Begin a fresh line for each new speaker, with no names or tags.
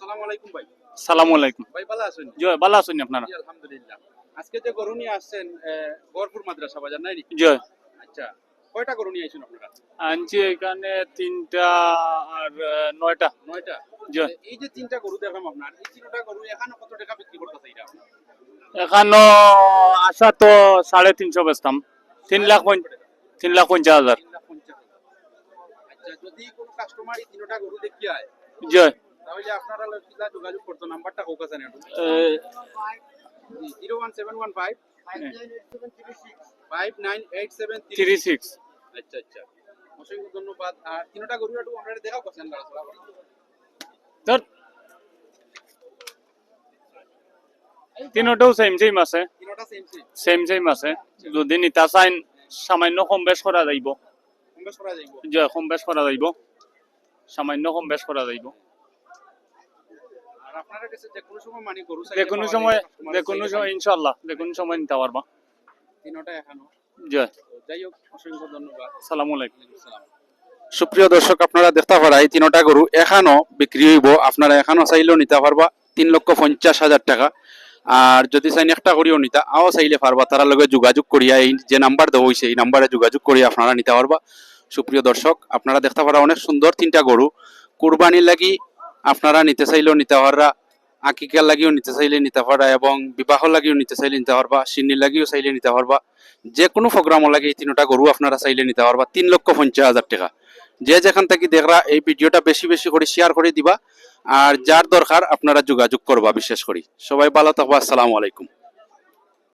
আসসালামু আলাইকুম ভাই।
সালামু আলাইকুম।
ভাই ভালো আছেন?
জয় ভালো আছেন আপনারা?
জি, আলহামদুলিল্লাহ। আজকে যে গরু নিয়ে আসছেন আহ, মাদ্রাসা বাজার নাই নাকি? আচ্ছা কয়টা গরু নিয়ে আইছেন আপনারা?
আনছি এখানে তিনটা আর নয়টা।
নয়টা?
জয়
এই যে তিনটা গরু দেখলাম আপনার এই তিনটা গরু এখানে কত টাকা বিক্রি করতেছে এটা?
এখানো আসা তো সাড়ে তিনশো বেচতাম। তিন লাখ তিন লাখ পঞ্চাশ হাজার।
আচ্ছা যদি কোনো কাস্টমার এই তিনটা গরু দেখি
জয়
তাহলে আপনারা কিলা যোগাযোগ করতো নাম্বারটা হোক আছে একটু zero one seven one five. Five nine eight seven
three six.
আচ্ছা আচ্ছা। অসংখ্য ধন্যবাদ। আর তিনটা গরু একটু আপনারা দেখাও করছেন
ধর। সেম সেম আছে।
সেম সেম
সেম সেম আছে। যদি নিতা চাইন সামান্য কম বেশ করা যাইব। কম বেশ করা যাইব। সামান্য কম বেশ করা যাইব।
যে কোনো সময় মানে গরু
যে কোনো সময় যে কোনো ইনশাল্লাহ যে কোনো সময় নিতে পারবা।
তিনটা এখনও।
জয়।
তো যাই হোক অসংখ্য ধন্যবাদ।
সালামু আলাইকুম।
সুপ্রিয় দর্শক আপনারা দেখতে পারা এই তিনটা গরু এখানো বিক্রি হইব। আপনারা এখানো চাইলেও নিতে পারবা তিন লক্ষ পঞ্চাশ হাজার টাকা। আর যদি চাইন একটা করিও নিতা আও চাইলে পারবা তার লগে যোগাযোগ করিয়া এই যে নাম্বার দেওয়া হয়েছে এই নাম্বারে যোগাযোগ করিয়া আপনারা নিতে পারবা। সুপ্রিয় দর্শক আপনারা দেখতে পারা অনেক সুন্দর তিনটা গরু। কুরবানির লাগি আপনারা নিতে চাইলেও নিতে পারা আকিকার লাগিও নিতে চাইলে নিতে পারা এবং বিবাহ লাগিও নিতে চাইলে নিতে পারবা, সিন্নি লাগিও চাইলে নিতে পারবা। যে কোনো প্রোগ্রাম লাগে এই তিনটা গরু আপনারা চাইলে নিতে পারবা, তিন লক্ষ পঞ্চাশ হাজার টাকা। যে যেখান থেকে দেখরা এই ভিডিওটা বেশি বেশি করে শেয়ার করে দিবা, আর যার দরকার আপনারা যোগাযোগ করবা বিশেষ করি। সবাই ভালো থাকবা, আসসালামু আলাইকুম।